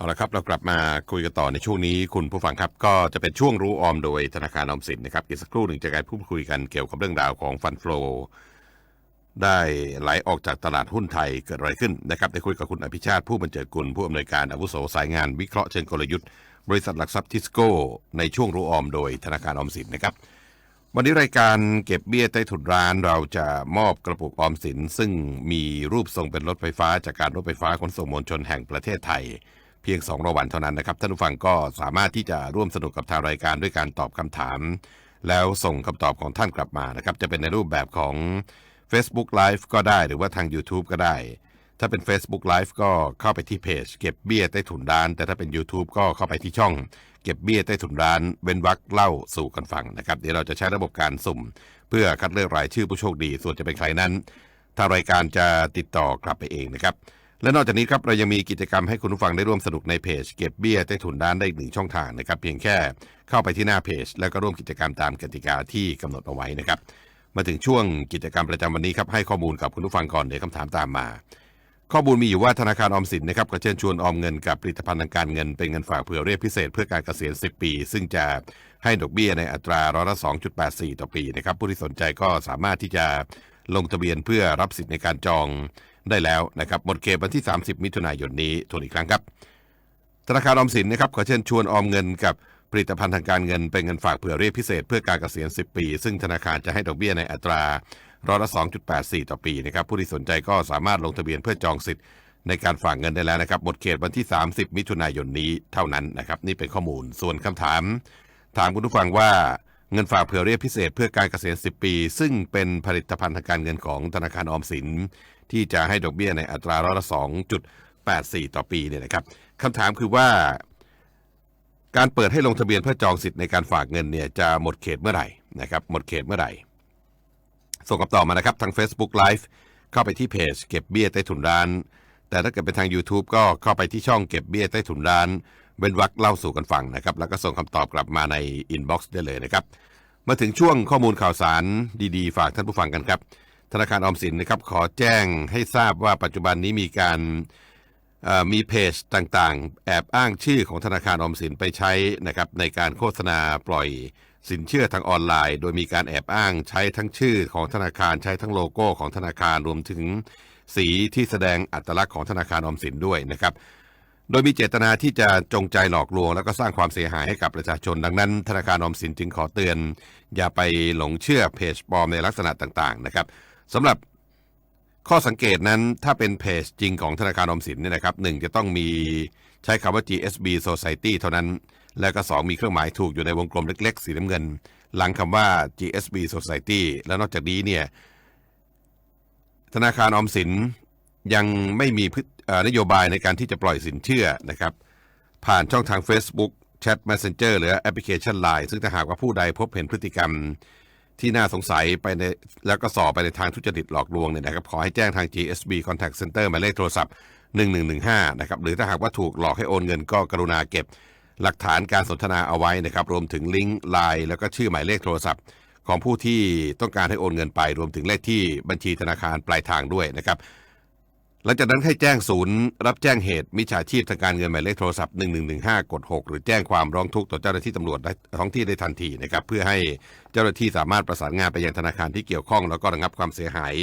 เอาละครับ เรากลับมาคุยกันต่อในช่วงนี้คุณผู้ฟังครับก็จะเป็นช่วงรู้ออมโดยธนาคารออมสินนะครับอีกสักครู่หนึ่งจะการพูดคุยกันเกี่ยวกับเรื่องราวของฟันฟลอได้ไหลออกจากตลาดหุ้นไทยเกิดอะไรขึ้นนะครับได้คุยกับคุณอภิชาติผู้บรรเจิดกุลผู้อำนวยการอาวุโสสายงานวิเคราะห์เชิงกลยุทธ์ บริษัทหลักทรัพย์ทิสโก้ในช่วงรู้ออมโดยธนาคารออมสินนะครับ วันนี้รายการเก็บเบี้ยใต้ถุนร้านเราจะมอบกระปุกออมสิน ซึ่งมีรูปทรงเป็นรถไฟฟ้าจากการรถไฟฟ้าขนส่งมวลชนแห่งประเทศไทย เพียง 2รางวัลเท่านั้นนะครับ ท่านผู้ฟังก็สามารถที่จะร่วมสนุกกับทางรายการด้วยการตอบคำถาม แล้วส่งคำตอบของท่านกลับมานะครับ จะเป็นในรูปแบบของ Facebook Live ก็ได้หรือว่าทาง YouTube ก็ได้ ถ้าเป็น Facebook Live ก็เข้าไปที่เพจ เก็บเบี้ยใต้ถุนร้าน แต่ถ้าเป็น YouTube ก็เข้าไปที่ช่อง เก็บเบี้ยใต้ถุนร้าน เว้นวรรคเล่าสู่กันฟังนะครับ เดี๋ยวเราจะใช้ระบบการสุ่ม เพื่อคัดเลือกรายชื่อผู้โชคดี ส่วนจะเป็นใครนั้นทางรายการจะติดต่อกลับไปเองนะครับ และนอกจากนี้ครับเรายังมีกิจกรรมให้คุณผู้ฟังได้ร่วมสนุกในเพจ เก็บเบี้ยใต้ถุนร้านได้หนึ่งช่องทางนะครับ เพียงแค่เข้าไปที่หน้าเพจ แล้วก็ร่วมกิจกรรมตามกติกาที่กำหนดเอาไว้นะครับ มาถึงช่วงกิจกรรมประจำวันนี้ครับให้ข้อมูลกับคุณผู้ฟังก่อนเดี๋ยวคำถามตามมา ข้อมูลมีอยู่ว่าธนาคารออมสินนะครับก็เชิญชวนออมเงินกับผลิตภัณฑ์ทางการเงินเป็นเงินฝากเผื่อเรียกพิเศษเพื่อการเกษียณ 10 ปี ซึ่งจะให้ดอกเบี้ยในอัตราร้อยละ 2.84 ต่อปีนะครับผู้ที่สนใจก็สามารถที่จะลงทะเบียนเพื่อรับสิทธิ์ในการจอง ได้แล้วนะครับหมดเขตวันที่ 30 มิถุนายนนี้ทวนอีกครั้งครับ ธนาคารออมสินนะครับขอเชิญชวนออมเงินกับผลิตภัณฑ์ทางการเงินเป็นเงินฝากเผื่อเรียกพิเศษเพื่อการเกษียณ 10 ปี ซึ่งธนาคารจะให้ดอกเบี้ยในอัตราร้อยละ 2.84 ต่อปีนะครับผู้ที่สนใจก็สามารถลงทะเบียนเพื่อจองสิทธิ์ในการฝากเงินได้แล้วนะครับหมดเขตวันที่ 30 มิถุนายนนี้เท่านั้นนะครับนี่เป็นข้อมูลส่วนคำถาม ถามคุณผู้ฟังว่าเงินฝากเผื่อเรียกพิเศษเพื่อการเกษียณ 10 ปี ซึ่งเป็นผลิตภัณฑ์ทางการเงินของธนาคารออมสิน ที่จะให้ดอกเบี้ยในอัตราร้อยละ2.84 ต่อปีเนี่ยนะครับคำถามคือว่า การเปิดให้ลงทะเบียนเพื่อจองสิทธิ์ในการฝากเงินเนี่ยจะหมดเขตเมื่อไหร่นะครับหมดเขตเมื่อไหร่ ส่งคำตอบมานะครับทาง Facebook Live เข้าไปที่เพจเก็บเบี้ยใต้ถุนร้าน แต่ถ้าเกิดเป็นทาง YouTube ก็เข้าไปที่ช่องเก็บเบี้ยใต้ถุนร้าน เว้นวรรคเล่าสู่กันฟังนะครับ แล้วก็ส่งคำตอบกลับมาในอินบ็อกซ์ได้เลยนะครับ มาถึงช่วงข้อมูลข่าวสารดีๆ ฝากท่านผู้ฟังกันครับ ธนาคารออมสินนะครับขอแจ้งให้ทราบว่าปัจจุบันนี้มีการมีเพจต่างๆ แอบอ้างชื่อของธนาคารออมสินไปใช้นะครับในการโฆษณาปล่อยสินเชื่อทางออนไลน์ โดยมีการแอบอ้างใช้ทั้งชื่อของธนาคารใช้ทั้งโลโก้ของธนาคารรวมถึงสีที่แสดงอัตลักษณ์ของธนาคารออมสินด้วยนะครับ โดยมีเจตนาที่จะจงใจหลอกลวง แล้วก็สร้างความเสียหายให้กับประชาชน ดังนั้น ธนาคารออมสินจึงขอเตือน อย่าไปหลงเชื่อเพจปลอมในลักษณะต่างๆ นะครับ สำหรับข้อสังเกตนั้นถ้าเป็นเพจจริงของธนาคารอมสินเนี่ยนะครับหนึ่งจะต้องมีใช้คำว่า GSB Society เท่านั้น แล้วก็สองมีเครื่องหมายถูกอยู่ในวงกลมเล็ก ๆ สีน้ำเงิน หลังคำว่า GSB Society แล้วนอกจากนี้เนี่ยธนาคารอมสินยังไม่มีพฤเอ่อนโยบายในการที่จะปล่อยสินเชื่อนะครับ ผ่านช่องทาง Facebook Chat Messenger หรือแอปพลิเคชัน Line ซึ่งถ้าหากว่าผู้ใดพบเห็นพฤติกรรม ที่น่าสงสัยไปในแล้วก็สอบไปในทางทุจริตหลอกลวงเนี่ยนะครับขอให้แจ้งทาง GSB Contact Center หมายเลขโทรศัพท์ 1115 นะครับหรือถ้าหากว่าถูกหลอกให้โอนเงินก็กรุณาเก็บ หลักฐานการสนทนาเอาไว้นะครับรวมถึงลิงก์ไลน์แล้วก็ชื่อหมายเลขโทรศัพท์ ของผู้ที่ต้องการให้โอนเงินไป รวมถึงเลขที่บัญชีธนาคารปลายทางด้วยนะครับ หลังจากนั้นให้แจ้งศูนย์ รับแจ้งเหตุมิจฉาชีพทางการเงินหมายเลขโทรศัพท์ 1115 กด 6 หรือแจ้งความร้องทุกข์ต่อเจ้าหน้าที่ตำรวจท้องที่ได้ทันทีนะครับเพื่อให้เจ้าหน้าที่สามารถประสานงานไปยังธนาคารที่เกี่ยวข้อง แล้วก็ระงับความเสียหาย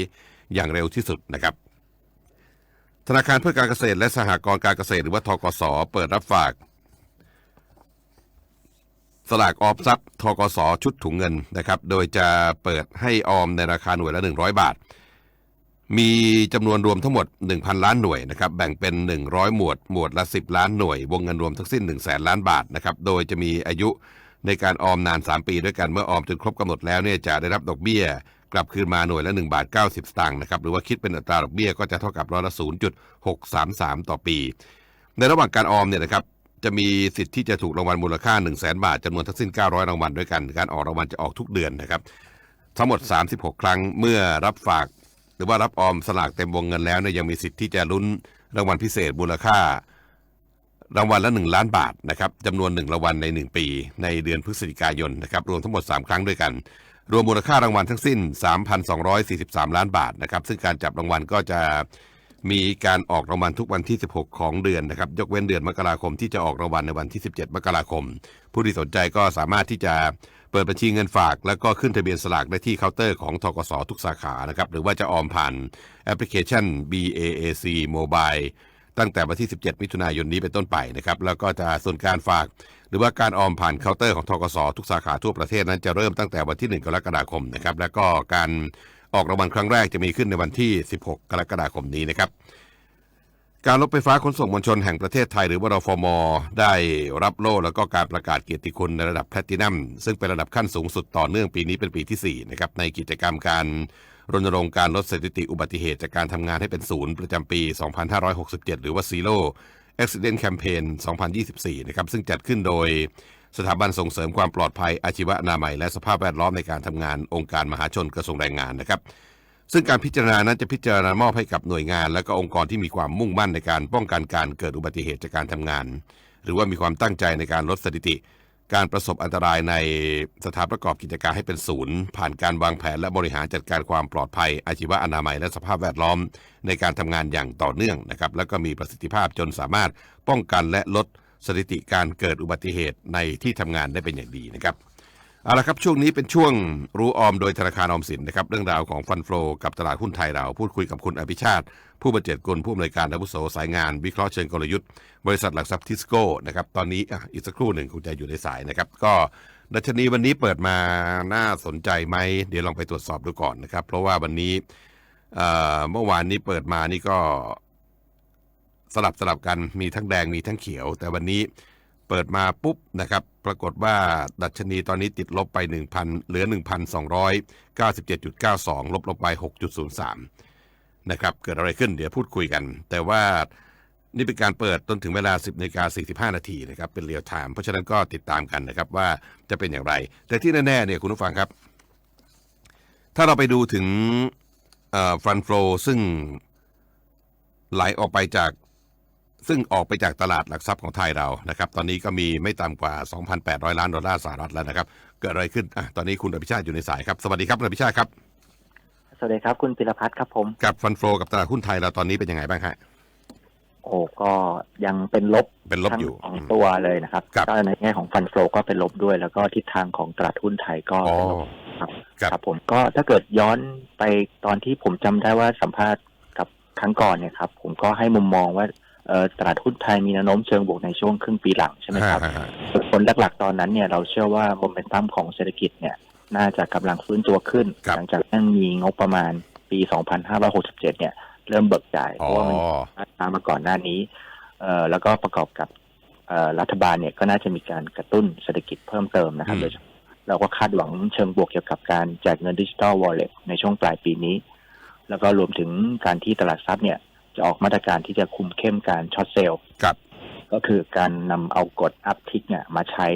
อย่างเร็วที่สุดนะครับ ธนาคารเพื่อการเกษตรและสหกรณ์การเกษตรหรือว่าทกสเปิดรับฝาก สลากออมทรัพย์ทกสชุดถุงเงินนะครับโดยจะเปิดให้ออมในราคาหน่วยละ 100 บาท มีจำนวนรวมทั้งหมด 1,000 ล้านหน่วยนะครับแบ่งเป็น 100 หมวด หมวดละ 10 ล้านหน่วย วงเงินรวมทั้งสิ้น 1 0 0 0 0แสนล้านบาทนะครับโดยจะมีอายุในการออมนาน 3 ปีด้วยกันเมื่อออมจนครบกำหนดแล้วเนี่ยจะได้รับดอกเบี้ย กลับคืนมาหน่วยละ1บาท90 สตางค์นะครับหรือว่าคิดเป็นอัตราดอกเบี้ยก็จะเท่ากับร้อยละ 0.633 ต่อปี ในระหว่างการออมเนี่ยนะครับจะมีสิทธิ์ที่จะถูกรางวัลมูลค่า 1 0 0 0 0แบาทจำนวนทั้งสิ้น 900 รางวัลด้วยกัน การออกรางวัลจะออกทุกเดือนนะครับทั้งหมด 36 ครั้งเมื่อรับฝาก หรือว่ารับออมสลากเต็มวงเงินแล้วเนี่ยยังมีสิทธิ์ที่จะลุ้นรางวัลพิเศษมูลค่ารางวัลละ 1 ล้านบาทนะครับจำนวน 1รางวัลใน 1 ปี ในเดือนพฤศจิกายนนะครับรวมทั้งหมด 3 ครั้งด้วยกัน รวมมูลค่ารางวัลทั้งสิ้น 3,243 ล้านบาทนะครับซึ่งการจับรางวัลก็จะมีการออกรางวัลทุกวันที่ 16 ของเดือนนะครับยกเว้นเดือนมกราคมที่จะออกรางวัลในวันที่ 17 มกราคม ผู้ที่สนใจก็สามารถที่จะ เปิดบัญชีเงินฝาก แล้วก็ขึ้นทะเบียนสลากได้ที่เคาน์เตอร์ของทกสทุกสาขานะครับหรือว่าจะออมผ่านแอปพลิเคชัน BAAC Mobile ตั้งแต่วันที่ 17 มิถุนายนนี้เป็นต้นไปนะครับแล้วก็จะส่วนการฝาก หรือว่าการออมผ่านเคาน์เตอร์ของทกสทุกสาขาทั่วประเทศนั้นจะเริ่มตั้งแต่วันที่ 1 กรกฎาคมนะครับแล้วก็การออกรางวัลครั้งแรกจะมีขึ้นในวันที่ 16 กรกฎาคมนี้นะครับ การรถไฟฟ้าขนส่งมวลชนแห่งประเทศไทยหรือว่ารฟม ได้รับโล่แล้วก็การประกาศเกียรติคุณในระดับแพลตินัมซึ่งเป็นระดับขั้นสูงสุดต่อเนื่องปีนี้เป็นปีที่ 4 นะครับ ในกิจกรรมการรณรงค์การลดสถิติอุบัติเหตุจากการทำงานให้เป็นศูนย์ประจำปี 2567 หรือว่า Zero Accident Campaign 2024 นะครับ ซึ่งจัดขึ้นโดยสถาบันส่งเสริมความปลอดภัยอาชีวะอนามัย และสภาพแวดล้อมในการทำงานองค์การมหาชนกระทรวงแรงงานนะครับ ซึ่งการพิจารณานั้นจะพิจารณามอบให้กับหน่วยงาน และก็องค์กรที่มีความมุ่งมั่นในการป้องกันการเกิดอุบัติเหตุจากการทำงาน หรือว่ามีความตั้งใจในการลดสถิติ การประสบอันตรายในสถานประกอบกิจการให้เป็นศูนย์ ผ่านการวางแผนและบริหารจัดการความปลอดภัย อาชีวะอนามัย และสภาพแวดล้อม ในการทำงานอย่างต่อเนื่องนะครับแล้วก็มีประสิทธิภาพจนสามารถป้องกันและลดสถิติการเกิดอุบัติเหตุในที่ทำงานได้เป็นอย่างดีนะครับ เอาละครับช่วงนี้เป็นช่วงรู้ออมโดยธนาคารออมสินนะครับเรื่องราวของฟันโฟลกับตลาดหุ้นไทยเราพูดคุยกับคุณอภิชาติ ผู้บรรเจิดกุลผู้อำนวยการอาวุโสสายงาน วิเคราะห์เชิงกลยุทธ์ บริษัทหลักทรัพย์ทิสโก้นะครับตอนนี้อะอีกสักครู่หนึ่งคงจะอยู่ในสายนะครับก็ดัชนีวันนี้เปิดมาน่าสนใจไหมเดี๋ยวลองไปตรวจสอบดูก่อนนะครับ เพราะว่าวันนี้เอ่อเมื่อวานนี้เปิดมานี่ก็สลับสลับกันมีทั้งแดงมีทั้งเขียว แต่วันนี้ เปิดมาปุ๊บนะครับ ปรากฏว่าดัชนีตอนนี้ติดลบไป 1,000 เหลือ 1,297.92 ลบลงไป 6.03 นะครับ เกิดอะไรขึ้นเดี๋ยวพูดคุยกัน แต่ว่านี่เป็นการเปิดจนถึงเวลา 10นาฬิกา45 นาทีนะครับ เป็นเรียลไทม์ เพราะฉะนั้นก็ติดตามกันนะครับว่าจะเป็นอย่างไร แต่ที่แน่ๆเนี่ยคุณผู้ฟังครับ ถ้าเราไปดูถึงฟันโฟลซึ่งไหลออกไปจาก ซึ่งออกไปจากตลาดหลักทรัพย์ของไทยเรานะครับ ตอนนี้ก็มีไม่ต่ำกว่า 2,800 ล้านดอลลาร์สหรัฐแล้วนะครับ เกิดอะไรขึ้นอะตอนนี้คุณอภิชาติอยู่ในสายครับ สวัสดีครับคุณอภิชาติครับ สวัสดีครับ คุณปิรพัฒน์ครับผมกับฟันโฟกับตลาดหุ้นไทยเราตอนนี้เป็นยังไงบ้างฮะโอ้ก็ยังเป็นลบเป็นลบทั้งอยู่สองอืมตัวเลยนะครับครับก็ในแง่ของฟันโฟก็เป็นลบด้วย แล้วก็ทิศทางของตลาดหุ้นไทยก็อ๋อเป็นลบครับครับครับผมก็ถ้าเกิดย้อนไปตอนที่ผมจำได้ว่าสัมภาษณ์กับครั้งก่อนเนี่ยครับ ผมก็ให้มุมมองว่าเอ่อ ตลาดหุ้นไทยมีแนวโน้มเชิงบวกในช่วงครึ่งปีหลังใช่ไหมครับฮะฮะผลหลักๆตอนนั้นเนี่ยเราเชื่อว่าโมเมนตัมของเศรษฐกิจเนี่ยน่าจะกำลังฟื้นตัวขึ้นครับหลังจากที่มีงบประมาณปี 2567 เนี่ย เริ่มเบิกจ่ายเพอ๋อราะว่ามันมามาก่อนหน้านี้เอ่อแล้วก็ประกอบกับเอ่อรัฐบาลเนี่ยก็น่าจะมีการกระตุ้นเศรษฐกิจเพิ่มเติมนะครับอืมโดยเฉพาะเราก็คาดหวังเชิงบวกเกี่ยวกับการแจกเงินดิจิ t a ลวอลเล็ตในช่วงปลายปีนี้ แล้วก็รวมถึงการที่ตลาดทรัพย์เนี่ย จะออกมาตรการที่จะคุมเข้มการช็อตเซลล์ครับก็คือการนำเอากฎอัพทิกเนี่ยมาใช้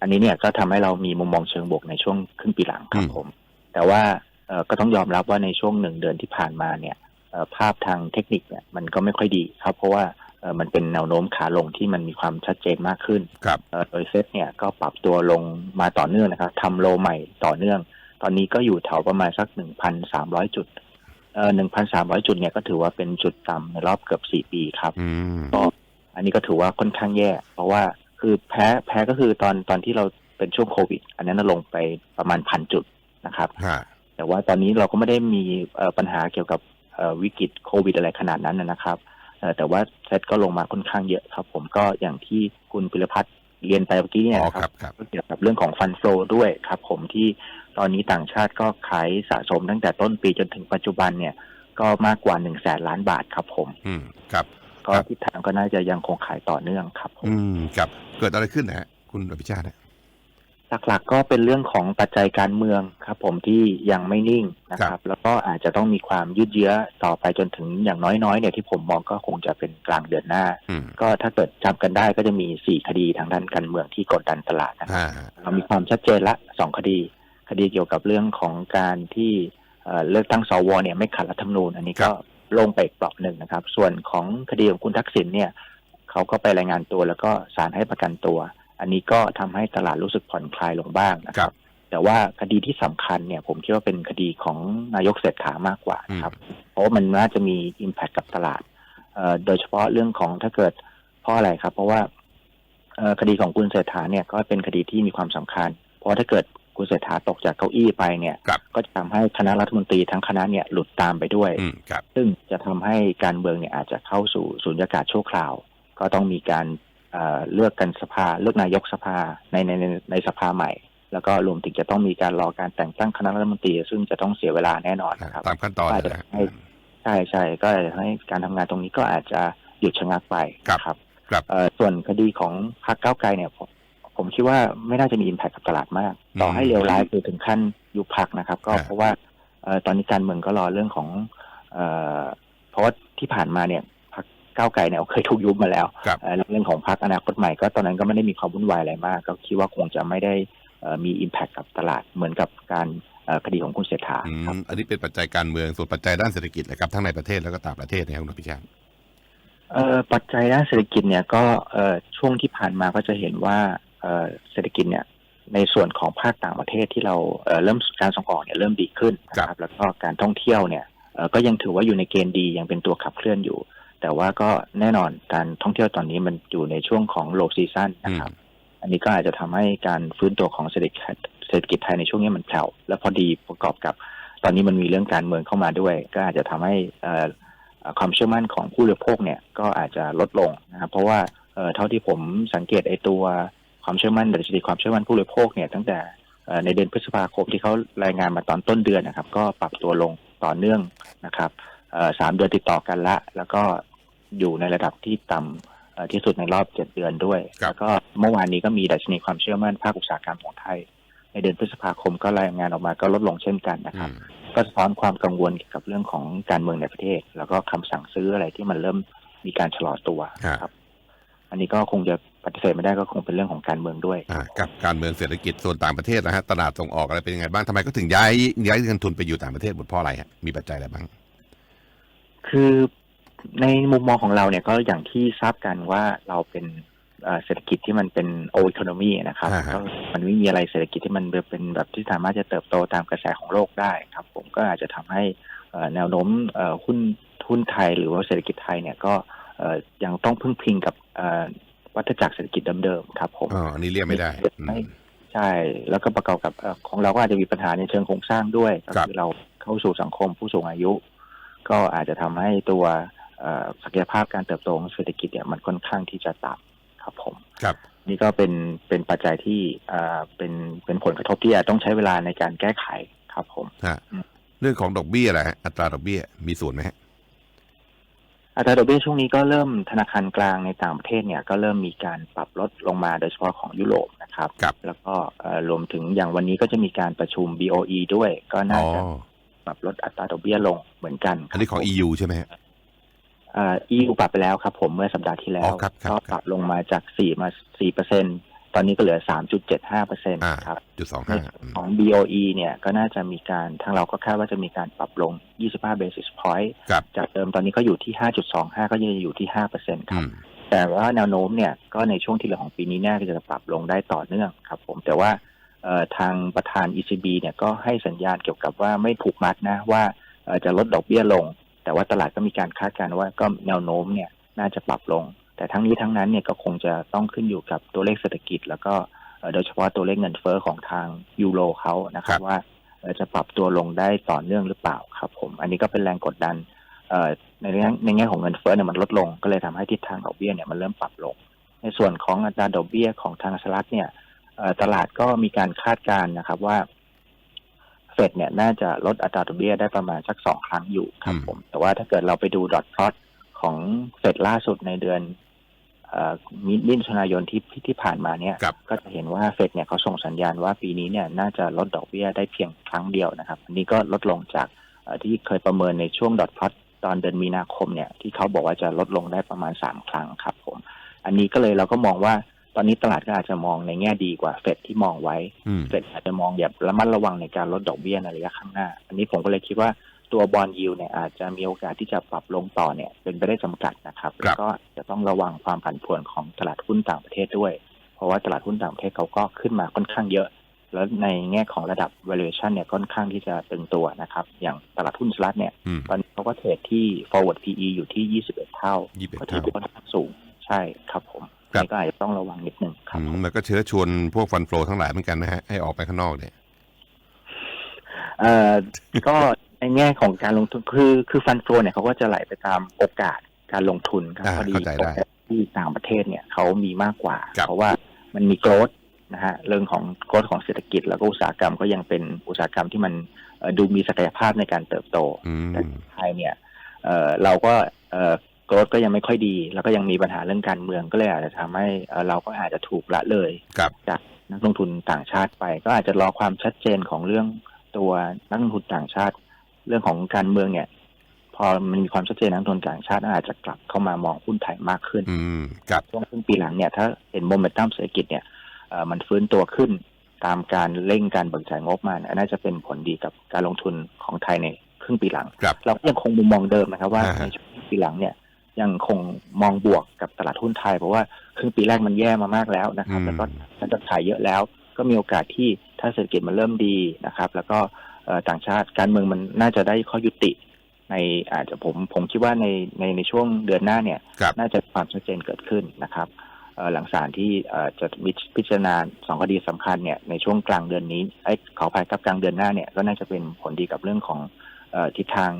อันนี้เนี่ยก็ทำให้เรามีมุมมองเชิงบวกในช่วงครึ่งปีหลังครับอืมผม แต่ว่าเอ่อก็ต้องยอมรับว่าในช่วงหนึ่งเดือนที่ผ่านมาเนี่ยเอ่อภาพทางเทคนิคเนี่ยมันก็ไม่ค่อยดีครับ เพราะว่าเอ่อมันเป็นแนวโน้มขาลงที่มันมีความชัดเจนมากขึ้นครับเอ่อโดยเซตเนี่ยก็ปรับตัวลงมาต่อเนื่องนะครับทำโลใหม่ต่อเนื่อง ตอนนี้ก็อยู่แถวประมาณสักหนึ่งพันสามร้อยจุด เอ่อหนึ่งพันสามร้อยจุดเนี่ยก็ถือว่าเป็นจุดต่ำในรอบเกือบสี่ปีครับอืมก็อันนี้ก็ถือว่าค่อนข้างแย่ เพราะว่าคือแพ้แพ้ก็คือตอนตอนที่เราเป็นช่วงโควิด อันนั้นนะลงไปประมาณพันจุดนะครับ ฮะแต่ว่าตอนนี้เราก็ไม่ได้มีเอ่อปัญหาเกี่ยวกับเอ่อวิกฤตโควิดอะไรขนาดนั้นนะนะครับเอ่อแต่ว่าเซตก็ลงมาค่อนข้างเยอะครับ ผมก็อย่างที่คุณพิรพัฒน์ เรียนไปเมื่อกี้เนี่ยอ๋อนะคครัรับบครับก็เกี่ยวกับเรื่องของฟันโฟด้วยครับผมที่ตอนนี้ต่างชาติก็ขายสะสมตั้งแต่ต้นปีจนถึงปัจจุบันเนี่ย ก็มากกว่าหนึ่งแสนล้านบาทครับผม อืมครับก็ครับทิศทางก็น่าจะยังคงขายต่อเนื่องครับผมอืมครับเกิดอะไรขึ้นนะฮะคุณอภิชาติฮะ หลักๆก็เป็นเรื่องของปัจจัยการเมืองครับ ผมที่ยังไม่นิ่งนะครับ แล้วก็อาจจะต้องมีความยืดเยื้อต่อไปจนถึงอย่างน้อยๆเนี่ยที่ผมมองก็คงจะเป็นกลางเดือนหน้าอืมก็ถ้าเกิดจำกันได้ก็จะมีสี่คดีทางด้านการเมืองที่กดดันตลาดนะครับฮะเรามีความชัดเจนละสองคดี คดีเกี่ยวกับเรื่องของการที่เอ่อเลือกตั้งสวเนี่ยไม่ขัดรัฐธรรมนูญ อันนี้ก็ลงไปอีกเปลอบหนึ่งนะครับ ส่วนของคดีของคุณทักษิณเนี่ยเขาก็ไปรายงานตัวแล้วก็ศาลให้ประกันตัว อันนี้ก็ทำให้ตลาดรู้สึกผ่อนคลายลงบ้างนะคครัรับบแต่ว่าคดีที่สำคัญเนี่ย ผมคิดว่าเป็นคดีของนายกเศรษฐามากกว่านะครับ เพราะว่ามันน่าจะมี Impact กับตลาดเอ่อโดยเฉพาะเรื่องของถ้าเกิดเพราะอะไรครับ เพราะว่าเอ่อคดีของคุณเศรษฐาเนี่ยก็เป็นคดีที่มีความสำคัญ เพราะว่าถ้าเกิดคุณเศรษฐาตกจากเก้าอี้ไปเนี่ยครับก็จะทำให้คณะรัฐมนตรีทั้งคณะเนี่ยหลุดตามไปด้วยอืมครับซึ่งจะทำให้การเมืองเนี่ยอาจจะเข้าสู่สุญญากาศชั่วคราว ก็ต้องมีการ เอ่อเลือกกันสภาเลือกนายกสภาในในในในสภาใหม่ แล้วก็รวมถึงจะต้องมีการรอการแต่งตั้งคณะรัฐมนตรี ซึ่งจะต้องเสียเวลาแน่นอนนะครับตามขั้นตอนก็เลยนะให้ใช่ใช่ก็อาจจะทำให้การทำงานตรงนี้ก็อาจจะหยุดชะงักไปครับนะครับครับเอ่อส่วนคดีของพรรคก้าวไกลเนี่ยผมผมคิดว่าไม่น่าจะมีอิมแพคกับตลาดมาก ต่อให้เลวร้ายคือถึงขั้นยุบพักนะครับ ก็ครับเพราะว่าเอ่อตอนนี้การเมืองก็รอเรื่องของเอ่อเพราะว่าที่ผ่านมาเนี่ยพรรค ก้าวไกลเนี่ยเคยถูกยุบมาแล้วครับเอ่อเรื่องของพรรคอนาคตใหม่ก็ตอนนั้นก็ไม่ได้มีความวุ่นวายอะไรมาก ก็คิดว่าคงจะไม่ได้เอ่อมีอิมแพคกับตลาดเหมือนกับการเอ่อคดีของคุณเศรษฐาอืครับมอันนี้เป็นปัจจัยการเมืองส่วนปัจจัยด้านเศรษฐกิจเลยครับทั้งในประเทศแล้วก็ต่างประเทศนะครับคุณพิชาติเอ่อปัจจัยด้านเศรษฐกิจเนี่ยก็เอ่อช่วงที่ผ่านมาก็จะเห็นว่าเอ่อเศรษฐกิจเนี่ยในส่วนของภาคต่างประเทศที่เราเอ่อเริ่มการส่งออกเนี่ยเริ่มดีขึ้นนะครับแล้วก็การท่องเที่ยวเนี่ยเอ่อก็ยังถือว่าอยู่ในเกณฑ์ดียังเป็นตัวขับเคลื่อนอยู่ แต่ว่าก็แน่นอนการท่องเที่ยวตอนนี้มันอยู่ในช่วงของ low season อืนะมครับ อันนี้ก็อาจจะทำให้การฟื้นตัวของเศรษฐกิจเศรษฐกิจไทยในช่วงนี้มันแผ่วและพอดีประกอบกับ ตอนนี้มันมีเรื่องการเมืองเข้ามาด้วย ก็อาจจะทำให้เอ่อเอ่อความเชื่อมั่นของผู้บริโภคเนี่ยก็อาจจะลดลงนะครับเพราะว่าเอ่อเท่าที่ผมสังเกตไอ้ตัวความเชื่อมั่นดัชนีความเชื่อมั่นผู้บริโภคเนี่ยตั้งแต่เอ่อในเดือนพฤษภาคมที่เขารายงานมาตอนต้นเดือนนะครับ ก็ปรับตัวลงต่อเนื่องนะครับเอ่อสามเดือนติดต่อกันละ แล้วก็ อยู่ในระดับที่ต่ำเอ่อที่สุดในรอบเจ็ดเดือนด้วยครับแล้วก็เมื่อวานนี้ก็มีดัชนีความเชื่อมั่นภาคอุตสาหกรรมของไทย ในเดือนพฤษภาคมก็รายงานออกมาก็ลดลงเช่นกันนะคอืรับมก็สะท้อนความกังวลเกี่ยวกับเรื่องของการเมืองในประเทศ แล้วก็คำสั่งซื้ออะไรที่มันเริ่มมีการชะลอตัวฮะครับอันนี้ก็คงจะปฏิเสธไม่ได้ก็คงเป็นเรื่องของการเมืองด้วยอ่ากับการเมืองเศรษฐกิจส่วนต่างประเทศนะฮะตลาดส่งออกอะไรเป็นยังไงบ้างทำไมก็ถึงย้ายย้ายเงินทุนไปอยู่ต่างประเทศหมดเพราะอะไรฮะมีปัจจัยอะไรบ้าง คือ ในมุมมองของเราเนี่ยก็อย่างที่ทราบกันว่าเราเป็นเอ่อเศรษฐกิจที่มันเป็นโอ e ค o นมีนะครับอ่าฮะก็มันไม่มีอะไรเศรษฐกิจที่มันเป็นแบบที่สามารถจะเติบโตตามกระแสของโลกได้ครับ ผมก็อาจจะทำให้เอ่อแนวโน้มเอ่อหุ้นหุ้นไทยหรือว่าเศรษฐกิจไทยเนี่ยก็เอ่อยังต้องพึ่งพิงกับเอ่อวัฏจักรเศรษฐกิจเดิมๆครับผมอ๋ออันนี้เรียกไม่ได้อืมไม่ใช่ แล้วก็ประกอบกับเอ่อของเราก็อาจจะมีปัญหาในเชิงโครงสร้างด้วยก็ครับคือเราเข้าสู่สังคมผู้สูงอายุ ก็อาจจะทำให้ตัวเอ่อ ศักยภาพการเติบโตของเศรษฐกิจเนี่ยมันค่อนข้างที่จะต่ำครับผมครับ นี่ก็เป็นเป็นปัจจัยที่เอ่อเป็นเป็นผลกระทบที่อาจต้องใช้เวลาในการแก้ไขครับผมฮะอืมเรื่องของดอกเบี้ยอะไรฮะอัตราดอกเบี้ยมีส่วนไหมฮะอัตราดอกเบี้ยช่วงนี้ก็เริ่มธนาคารกลางในต่างประเทศเนี่ยก็เริ่มมีการปรับลดลงมาโดยเฉพาะของยุโรปนะครับครับแล้วก็เอ่อรวมถึงอย่างวันนี้ก็จะมีการประชุม BOE ด้วย ก็อ๋น่าอจะปรับลดอัตราดอกเบี้ยลงเหมือนกัน อันนี้ของครับผม EU ใช่ไหมฮะเอ่อ EU ปรับไปแล้วครับผมเมื่อสัปดาห์ที่แล้อ๋วอครับครับ ก็ครับปรับลงมาจาก4มา4เปอร์เซ็นตอนนี้ก็เหลือ 3.75เปอร์เซ็นต์อ่าครับ จุดสองในห้าส่วนของ BOE เนี่ยก็น่าจะมีการทางเราก็คาดว่าจะมีการปรับลง 25 basis point ครับจากเดิมตอนนี้ก็อยู่ที่ 5.25 ก็ยังอยู่ที่5เปอร์เซ็นต์คอืรับ มแต่ว่าแนวโน้มเนี่ยก็ในช่วงที่เหลือของปีนี้น่าจะปรับลงได้ต่อเนื่องครับผมแต่ว่าเอ่อทางประธาน ECB เนี่ยก็ให้สัญญาณเกี่ยวกับว่าไม่ผูกมัดนะว่าเอ่อจะลดดอกเบี้ยลง แต่ว่าตลาดก็มีการคาดการณ์ว่าก็แนวโน้มเนี่ยน่าจะปรับลง แต่ทั้งนี้ทั้งนั้นเนี่ยก็คงจะต้องขึ้นอยู่กับตัวเลขเศรษฐกิจ แล้วก็เอ่อโดยเฉพาะตัวเลขเงินเฟ้อของทางยูโรเขานะครัครับบว่าเอ่อจะปรับตัวลงได้ต่อเนื่องหรือเปล่าครับผม อันนี้ก็เป็นแรงกดดันเอ่อในแง่ในแง่ของเงินเฟ้อเนี่ยมันลดลง ก็เลยทำให้ทิศทางดอกเบี้ยเนี่ยมันเริ่มปรับลง ในส่วนของอัตราดอกเบี้ยของทางสหรัฐเนี่ยเอ่อตลาดก็มีการคาดการณ์นะครับว่า เฟดเนี่ยน่าจะลดอัตราดอกเบี้ยได้ประมาณสักสองครั้งอยู่ครับอืมผม แต่ว่าถ้าเกิดเราไปดูดอทพลอตของเฟดล่าสุดในเดือนเอ่อมิมิถุนายนที่ที่ที่ผ่านมาเนี่ยครับก็จะเห็นว่าเฟดเนี่ยเขาส่งสัญญาณว่าปีนี้เนี่ยน่าจะลดดอกเบี้ยได้เพียงครั้งเดียวนะครับ อันนี้ก็ลดลงจากเอ่อที่เคยประเมินในช่วงดอทพลอตตอนเดือนมีนาคมเนี่ยที่เขาบอกว่าจะลดลงได้ประมาณสามครั้งครับผม อันนี้ก็เลยเราก็มองว่าต อนนี้ตลาดก็อาจจะมองในแง่ดีกว่าเฟดที่มองไว้อืมเฟดอาจจะมองแบบระมัดระวังในการลดดอกเบี้ยในระยะข้างหน้า อันนี้ผมก็เลยคิดว่าตัวบอลยิวเนี่ยอาจจะมีโอกาสที่จะปรับลงต่อเนี่ยเป็นไปได้จำกัดนะครับครับแล้วก็จะต้องระวังความผันผวนของตลาดหุ้นต่างประเทศด้วย เพราะว่าตลาดหุ้นต่างประเทศเขาก็ขึ้นมาค่อนข้างเยอะ แล้วในแง่ของระดับ valuation เนี่ยค่อนข้างที่จะตึงตัวนะครับ อย่างตลาดหุ้นสหรัฐเนี่ยอืมตอนนี้เขาก็เทรดที่ forward PE อยู่ที่ 21 เท่า21ก็ถือเท่าว่าค่อนข้างสูงใช่ครับผมครับ นี่ก็อาจจะต้องระวังนิดนึงครับอืมแล้วก็เชื้อชวนพวกฟันโฟลทั้งหลายเหมือนกันนะฮะให้ออกไปข้างนอกเนี่ยเอ่อก็ในแง่ของการลงทุนคือคือฟันโฟเนี่ยเขาก็จะไหลไปตามโอกาสการลงทุนครับอ่าพอดีเข้าใจได้โอกาสที่ต่างประเทศเนี่ยเขามีมากกว่าครับเพราะว่ามันมีโกรดนะฮะเรื่องของโกรดของเศรษฐกิจ แล้วก็อุตสาหกรรมก็ยังเป็นอุตสาหกรรมที่มันเอ่อดูมีศักยภาพในการเติบโตอืมแต่ไทยเนี่ยเอ่อเราก็เอ่อโกรดก็ยังไม่ค่อยดี แล้วก็ยังมีปัญหาเรื่องการเมืองก็เลยอาจจะทำให้เอ่อเราก็อาจจะถูกละเลยครับจากนักลงทุนต่างชาติไป ก็อาจจะรอความชัดเจนของเรื่องตัวนักลงทุนต่างชาติ เรื่องของการเมืองเนี่ย พอมันมีความชัดเจนนักลงทุนต่างชาติอาจจะกลับเข้ามามองหุ้นไทยมากขึ้นอืมครับช่วงครึ่งปีหลังเนี่ย ถ้าเห็นโมเมนตัมเศรษฐกิจเนี่ยเอ่อมันฟื้นตัวขึ้นตามการเร่งการเบิกจ่ายงบมาเนี่ยน่าจะเป็นผลดีกับการลงทุนของไทยในครึ่งปีหลังครับเราก็ยังคงมุมมองเดิมนะครับว่าอ่าฮะในช่วงครึ่งปีหลังเนี่ย ยังคงมองบวกกับตลาดหุ้นไทย เพราะว่าครึ่งปีแรกมันแย่มามากแล้วนะครับแล้วก็มันจะขายเยอะแล้ว ก็มีโอกาสที่ถ้าเศรษฐกิจมันเริ่มดีนะครับ แล้วก็เอ่อต่างชาติการเมืองมันน่าจะได้ข้อยุติ ในอาจจะผมผมคิดว่าในในในช่วงเดือนหน้าเนี่ยครับน่าจะความชัดเจนเกิดขึ้นนะครับเอ่อหลังศาลที่เอ่อจะพิจารณาสองคดีสำคัญเนี่ยในช่วงกลางเดือนนี้ไอ้ยขออภัยครับกลางเดือนหน้าเนี่ยก็น่าจะเป็นผลดีกับเรื่องของเอ่อทิศทาง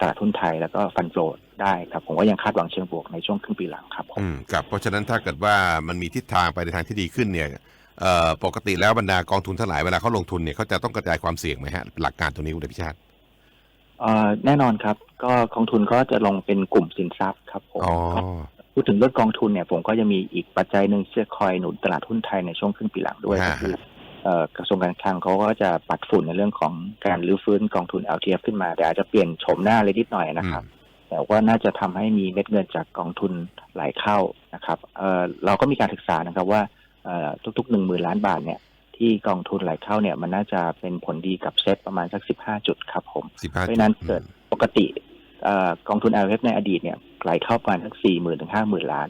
ตลาดหุ้นไทยแล้วก็ฟันโฟล ได้ครับผมก็ยังคาดหวังเชิงบวกในช่วงครึ่งปีหลังครับผมอืมครับเพราะฉะนั้นถ้าเกิดว่ามันมีทิศทางไปในทางที่ดีขึ้นเนี่ยเอ่อปกติแล้วบรรดากองทุนทั้งหลายเวลาเขาลงทุนเนี่ยเขาจะต้องกระจายความเสี่ยงไหมฮะหลักการตรงนี้คุณอภิชาติเอ่อแน่นอนครับ ก็กองทุนก็จะลงเป็นกลุ่มสินทรัพย์ครับผมอ๋อพูดถึงเรื่องกองทุนเนี่ยผมก็จะมีอีกปัจจัยหนึ่งที่จะคอยหนุนตลาดหุ้นไทยในช่วงครึ่งปีหลังด้วยอ่าก็คือเอ่อกระทรวงการคลังเขาก็จะปัดฝุ่นในเรื่องของการรื้อฟื้นกองทุน LTF ขึ้นมา แต่อาจจะเปลี่ยนโฉมหน้าเลยนิดหน่อยนะครับ แต่ว่าน่าจะทำให้มีเม็ดเงินจากกองทุนไหลเข้านะครับเอ่อเราก็มีการศึกษานะครับว่าเอ่อทุกๆหนึ่งหมื่นล้านบาทเนี่ยที่กองทุนไหลเข้าเนี่ยมันน่าจะเป็นผลดีกับเซ็ตประมาณสักสิบห้าจุดครับผมสิบห้าเพราะฉะนั้นเกิดปกติเอ่อกองทุน LF ในอดีตเนี่ยไหลเข้าประมาณสักสี่หมื่นถึงห้าหมื่นล้าน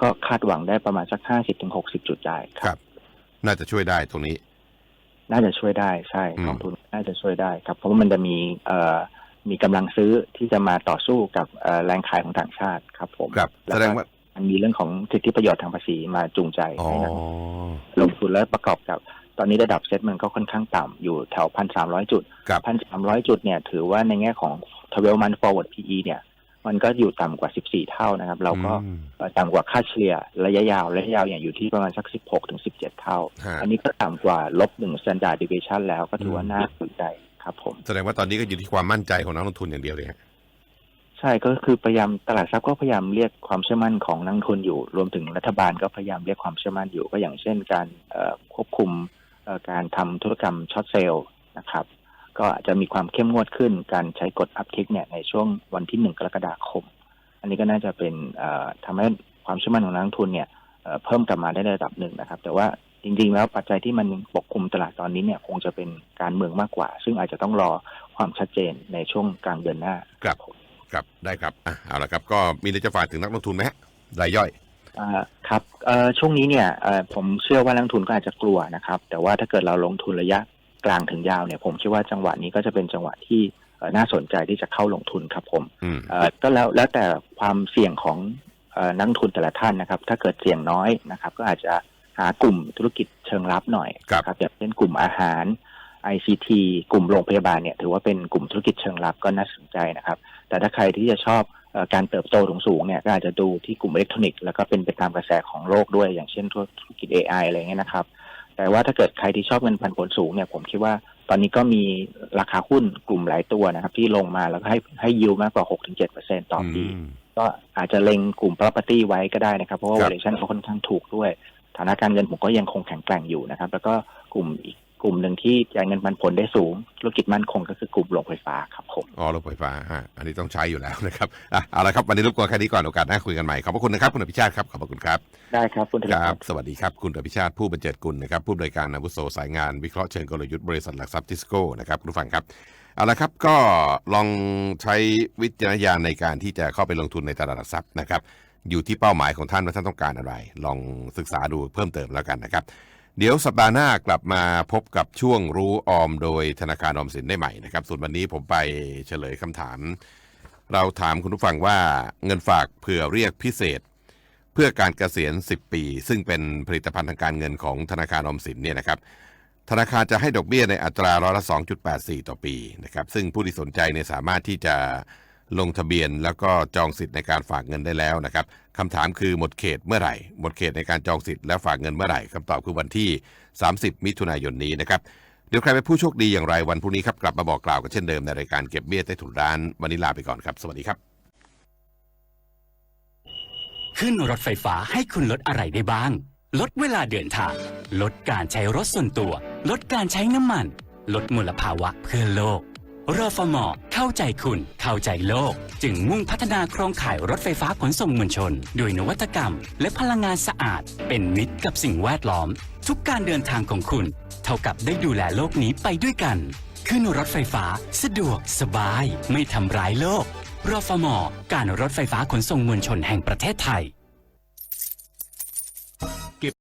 ก็คาดหวังได้ประมาณสักห้าสิบถึงหกสิบจุดได้คครับรับ น่าจะช่วยได้ตรงนี้ น่าจะช่วยได้ใช่อืมกองทุนน่าจะช่วยได้ครับ เพราะว่ามันจะมีเอ่อ มีกำลังซื้อที่จะมาต่อสู้กับเอ่อแรงขายของต่างชาติครับ ผมครับแล้วแสก็ดงว่ามันมีเรื่องของสิทธิประโยชน์ทางภาษีมาจูงใจอ๋อให้นักลงทุนแล้วประกอบกับ ตอนนี้ระดับเซ็ตมันก็ค่อนข้างต่ำอยู่แถวพันสามร้อยจุดครับพันสามร้อยจุดเนี่ยถือว่าในแง่ของ12 month forward PE เนี่ย มันก็อยู่ต่ำกว่า 14 เท่านะครับ เราก็อืมเอ่อต่ำกว่าค่าเฉลี่ยระยะยาวระยะยาวอย่างอยู่ที่ประมาณสัก 16ถึง17 เท่าฮะอันนี้ก็ต่ำกว่าลบหนึ่ง standard deviation แล้วก็ถือว่าอืมน่าสนใจ ครับผมแสดงว่าตอนนี้ก็อยู่ที่ความมั่นใจของนักลงทุนอย่างเดียวเลยฮะใช่ก็คือพยายามตลาดทรัพย์ก็พยายามเรียกความเชื่อมั่นของนักลงทุนอยู่ รวมถึงรัฐบาลก็พยายามเรียกความเชื่อมั่นอยู่ ก็อย่างเช่น การเอ่อควบคุมเอ่อการทำธุรกรรมช็อตเซลล์นะครับ ก็อาจจะมีความเข้มงวดขึ้นการใช้กฎอัพทิกเนี่ยในช่วงวันที่หนึ่งกรกฎาคม อันนี้ก็น่าจะเป็นเอ่อทำให้ความเชื่อมั่นของนักลงทุนเนี่ยเอ่อเพิ่มกลับมาได้ในระดับหนึ่งนะครับ แต่ว่า จริง ๆ แล้วปัจจัยที่มันปกคลุมตลาดตอนนี้เนี่ยคงจะเป็นการเมืองมากกว่า ซึ่งอาจจะต้องรอความชัดเจนในช่วงกลางเดือนหน้าครับครับได้ครับอะเอาละครับ ก็มีอะไรจะฝากถึงนักลงทุนไหมฮะรายย่อย อ่าครับเอ่อช่วงนี้เนี่ยเอ่อผมเชื่อว่านักลงทุนก็อาจจะกลัวนะครับ แต่ว่าถ้าเกิดเราลงทุนระยะกลางถึงยาวเนี่ยผมคิดว่าจังหวะนี้ก็จะเป็นจังหวะที่เอ่อน่าสนใจที่จะเข้าลงทุนครับผมอืม เอ่อก็แล้วแล้วแต่ความเสี่ยงของเอ่อนักลงทุนแต่ละท่านนะครับ ถ้าเกิดเสี่ยงน้อยนะครับ ก็อาจจะ หากลุ่มธุรกิจเชิงรับหน่อยครับนะอย่างเช่นกลุ่มอาหาร ICT กลุ่มโรงพยาบาลเนี่ยถือว่าเป็นกลุ่มธุรกิจเชิงรับก็น่าสนใจนะครับ แต่ถ้าใครที่จะชอบเอ่อการเติบโตสูงๆเนี่ยก็อาจจะดูที่กลุ่มอิเล็กทรอนิกส์แล้วก็เป็นไปตามกระแสของโลกด้วยอย่างเช่นธุรกิจ AI อะไรเงี้ยนะครับ แต่ว่าถ้าเกิดใครที่ชอบเงินปันผลสูงเนี่ยผมคิดว่าตอนนี้ก็มีราคาหุ้นกลุ่มหลายตัวนะครับ ที่ลงมาแล้วก็ให้ให้ยิวมากกว่า 6-7%ต่อปีอืมก็อาจจะเล็งกลุ่ม property ไว้ก็ได้นะครับ เพราะว่า ครับ valuation เขาค่อนข้างถูกด้วย ฐานะการเงินผมก็ยังคงแข็งแกร่งอยู่นะครับ แล้วก็กลุ่มอีกกลุ่มหนึ่งที่จ่ายเงินปันผลได้สูง ธุรกิจมั่นคงก็คือกลุ่มโรงไฟฟ้าครับผมอ๋อรถไฟฟ้าฮะอันนี้ต้องใช้อยู่แล้วนะครับอะเอาละครับวันนี้รบกวนแค่นี้ก่อนโอกาสหน้าคุยกันใหม่ขอบพระคุณนะครับคุณอภิชาติครับขอบพระคุณครับได้ครับคุณธคนารัครับบสวัสดีครับคุณอภิชาติผู้บรรเจิดกุลนะครับผู้บริการอาวุโสสายงานวิเคราะห์เชิงกลยุทธ์บริษัทหลักทรัพย์ทิสโก้นะครับคุณผู้ฟังครับเอาละครับก็ลองใช้วิจารณญาณในการที่จะเข้าไปลงทุนในตลาดหลักทรัพย์นะครับ อยู่ที่เป้าหมายของท่านว่าท่านต้องการอะไร ลองศึกษาดูเพิ่มเติมแล้วกันนะครับ เดี๋ยวสัปดาห์หน้ากลับมาพบกับช่วงรู้ออมโดยธนาคารออมสินได้ใหม่นะครับ ส่วนวันนี้ผมไปเฉลยคำถาม เราถามคุณผู้ฟังว่าเงินฝากเผื่อเรียกพิเศษ เพื่อการเกษียณ 10 ปี ซึ่งเป็นผลิตภัณฑ์ทางการเงินของธนาคารออมสินเนี่ยนะครับธนาคารจะให้ดอกเบี้ยในอัตราร้อยละ 2.84 ต่อปีนะครับ ซึ่งผู้ที่สนใจเนี่ยสามารถที่จะ ลงทะเบียนแล้วก็จองสิทธิ์ในการฝากเงินได้แล้วนะครับคำถามคือหมดเขตเมื่อไหร่ หมดเขตในการจองสิทธิ์และฝากเงินเมื่อไหร่คำตอบคือวันที่ 30 มิถุนายนนี้นะครับเดี๋ยวใครเป็นผู้โชคดีอย่างไรวันพรุ่งนี้ครับกลับมาบอกกล่าวกันเช่นเดิมในรายการเก็บเบี้ยใต้ถุนร้านวันนี้ลาไปก่อนครับ สวัสดีครับ ขึ้นรถไฟฟ้าให้คุณลดอะไรได้บ้าง ลดเวลาเดินทาง ลดการใช้รถส่วนตัว ลดการใช้น้ำมัน ลดมลภาวะเพื่อโลก รอฟอมอเข้าใจคุณเข้าใจโลก จึงมุ่งพัฒนาโครงข่ายรถไฟฟ้าขนส่งมวลชน ด้วยนวัตกรรม และพลังงานสะอาด เป็นมิตรกับสิ่งแวดล้อม ทุกการเดินทางของคุณ เท่ากับได้ดูแลโลกนี้ไปด้วยกัน ขึ้นรถไฟฟ้า สะดวกสบาย ไม่ทำร้ายโลกรอฟอมอการรถไฟฟ้าขนส่งมวลชนแห่งประเทศไทย